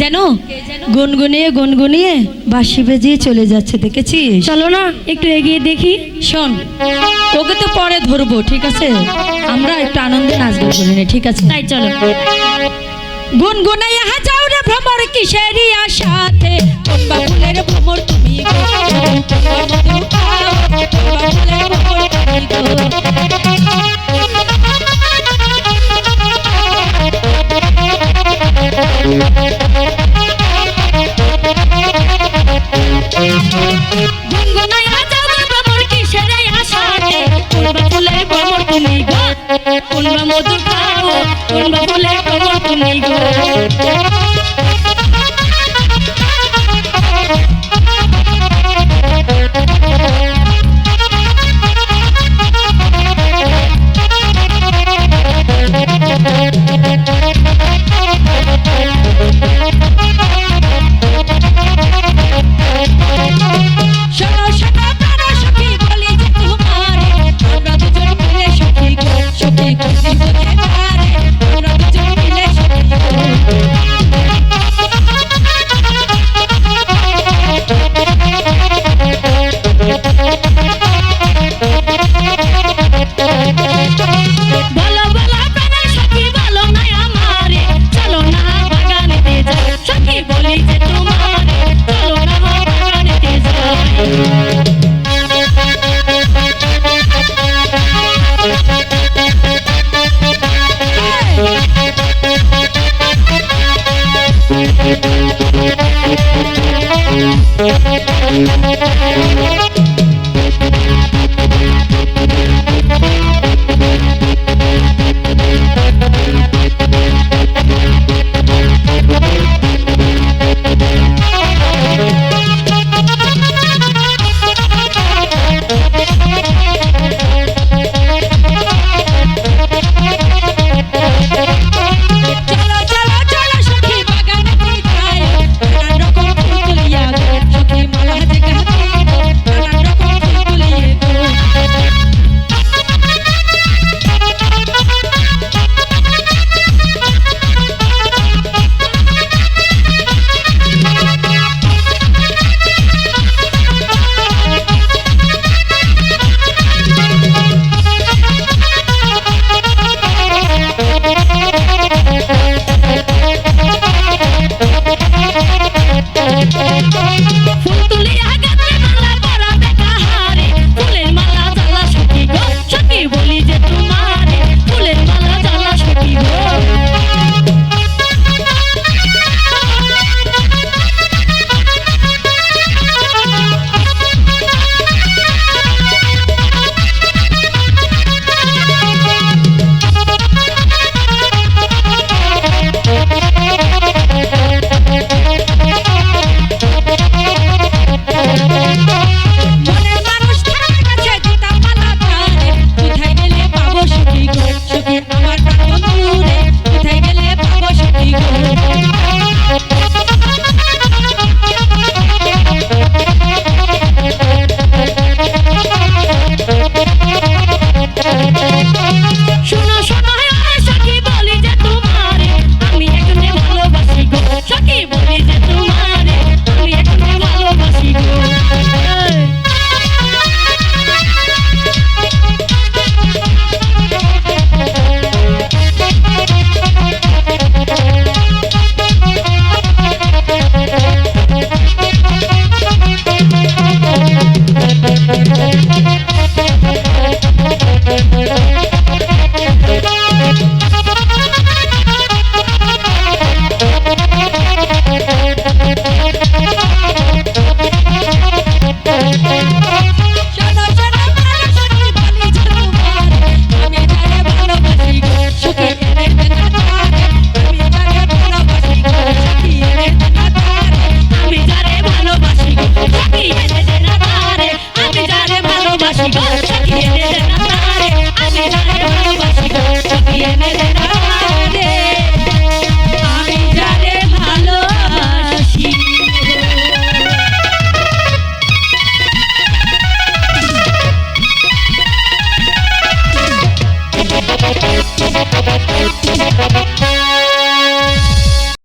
যেন গুনগুনিয়ে গুনগুনিয়ে বাঁশি বেজিয়ে চলে যাচ্ছে দেখেছিস? চলো না একটু এগিয়ে দেখি। শোন ওকে তো পরে ধরবো ঠিক আছে? আমরা একটু আনন্দে নাচবো বলিনি ঠিক আছে? তাই চলো। গুনগুনাইয়া যাও রে ভ্রমর কিসেরই আশাতে। কোনবা মধু খাও কোনবা Thank you.